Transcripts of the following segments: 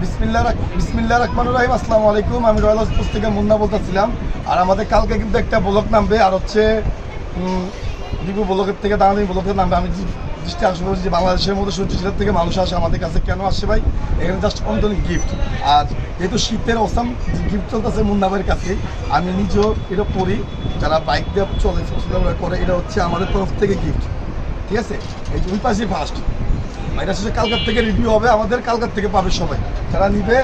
বিসমিল্লাহ রাখ- বিসমিল্লাহ রহমান রাহিম, আসসালামু আলাইকুম। আমি রয়্যাল হাউস থেকে মুন্না বলতেছিলাম। আর আমাদের কালকে কিন্তু একটা ব্লক নামবে, আর হচ্ছে দিবু ব্লকের থেকে দাঁড়ানি ব্লকের নামবে। আমি দৃষ্টি আসবে যে বাংলাদেশের মধ্যে সূর্য সেটার থেকে মানুষ আসে, আমাদের কাছে কেন আসে ভাই? এখানে জাস্ট অন্তনি গিফট আর যেহেতু শীতের অসাম গিফট চলতেছে মুন্নাবের কাছে, আমি নিজেও এটা পড়ি। যারা বাইক দিয়ে চলে করে, এটা হচ্ছে আমাদের তরফ থেকে গিফট ঠিক আছে? এই ওই পাশে ফার্স্ট এটা শেষে কালকার থেকে রিভিউ হবে, আমাদের কালকার থেকে পাবে সবাই। যারা নিবে,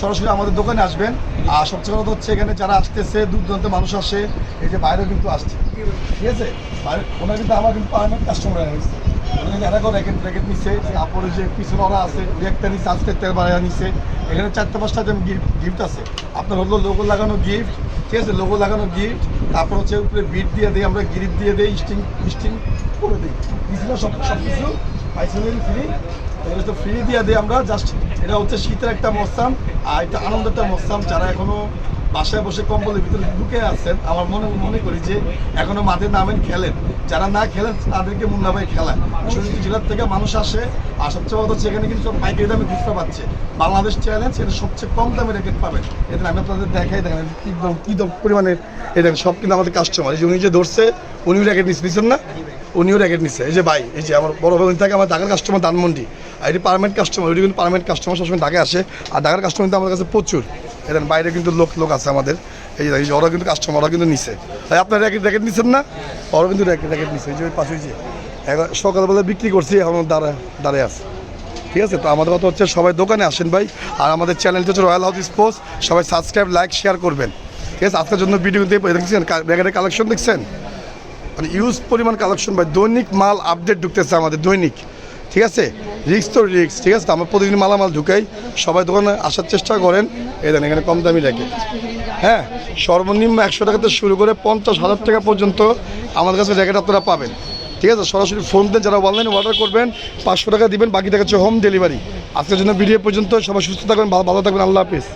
সরাসরি আমাদের দোকানে আসবেন। আর সবচেয়ে কথা হচ্ছে এখানে যারা আসতেছে দূর দূরান্তে মানুষ আসে, এই যে বাইরেও কিন্তু আসছে। ঠিক আছে? ওনার কিন্তু আমার কিন্তু পারমানেন্ট কাস্টমার হয়ে র্যাকেট র্যাকেট নিচ্ছে যে আছে আজকে এখানে চারটে, পাঁচটা যেমন গিফট আছে। আপনার হলো লোগো লাগানো গিফট ঠিক আছে? লোগো লাগানো গিফট তারপর হচ্ছে উপরে দিয়ে দিই, আমরা দিয়ে দিই স্টিং স্টিং করে দিই। সব সব কিছু পাইছিলেন ফ্রি এটা তো ফ্রি দিয়ে দিই আমরা জাস্ট এটা হচ্ছে শীতের একটা মৌসাম আর এটা আনন্দের একটা মৌসাম যারা এখনও বাসায় বসে কম্বলের ভিতরে ঢুকে আছেন, আমার মনে মনে করি যে এখনও মাঠে নামেন, খেলেন। যারা না খেলেন, তাদেরকে মুন্নাভাই খেলায়। শরীর জেলার থেকে মানুষ আসে, আর সবচেয়ে বড় হচ্ছে এখানে কিন্তু সব পাইকারি দামে খুচরা পাচ্ছে। বাংলাদেশ চ্যালেঞ্জ এটা সবচেয়ে কম দামে রেকেট পাবেন। এটা আমি আপনাদের দেখাই, দেখেন কী কী দাম পরিমাণে, এটা সব কিন্তু আমাদের কাস্টমার এই যে উনি যে ধরছে উনিও র্যাকেট নিচ্ছেন না? উনিও র্যাকেট নিচ্ছে এই যে ভাই, এই যে আমার বড় ভাই থাকে, আমার ঢাকার কাস্টমার ধানমন্ডি। আর এটি পারমানেন্ট কাস্টমার ওইটি কিন্তু পারমানেন্ট কাস্টমার সবসময় ঢাকায় আসে। আর ঢাকার কাস্টমার কিন্তু আমাদের কাছে প্রচুর। এখানে বাইরে কিন্তু লোক লোক আছে আমাদের। এই যে ওরা কিন্তু কাস্টমার ওরা কিন্তু নিচ্ছে তাই আপনার র্যাকেট র্যাকেট নিচ্ছেন না? ওরা কিন্তু র্যাকেট র্যাকেট নিচ্ছে এই যে পাশে যে সকালবেলা বিক্রি করছি, এখন দাঁড়ায় দাঁড়ায় আছে। ঠিক আছে? তো আমাদের কথা হচ্ছে, সবাই দোকানে আসেন ভাই। আর আমাদের চ্যানেলটা হচ্ছে রয়্যাল হাউস স্পোর্টস সবাই সাবস্ক্রাইব লাইক শেয়ার করবেন। ঠিক আছে? আজকের জন্য ভিডিও দেখছেন র্যাকেটের কালেকশন দেখছেন? মানে ইউজ পরিমাণ কালেকশন ভাই দৈনিক মাল আপডেট ঢুকতেছে আমাদের, দৈনিক। ঠিক আছে? রিক্স তো রিক্স ঠিক আছে? আমরা প্রতিদিন মালামাল ঢুকাই, সবাই দোকানে আসার চেষ্টা করেন। এই দেন, এখানে কম দামি র্যাকেট হ্যাঁ? সর্বনিম্ন একশো টাকাতে শুরু করে পঞ্চাশ হাজার টাকা পর্যন্ত আমাদের কাছে র্যাকেট আপনারা পাবেন। ঠিক আছে? সরাসরি ফোন দিয়ে যারা অনলাইন অর্ডার করবেন, পাঁচশো টাকা দিবেন, বাকি টাকা হচ্ছে হোম ডেলিভারি আজকের জন্য ভিডিও পর্যন্ত সবাই সুস্থ থাকবেন ভালো থাকবেন। আল্লাহ হাফিজ।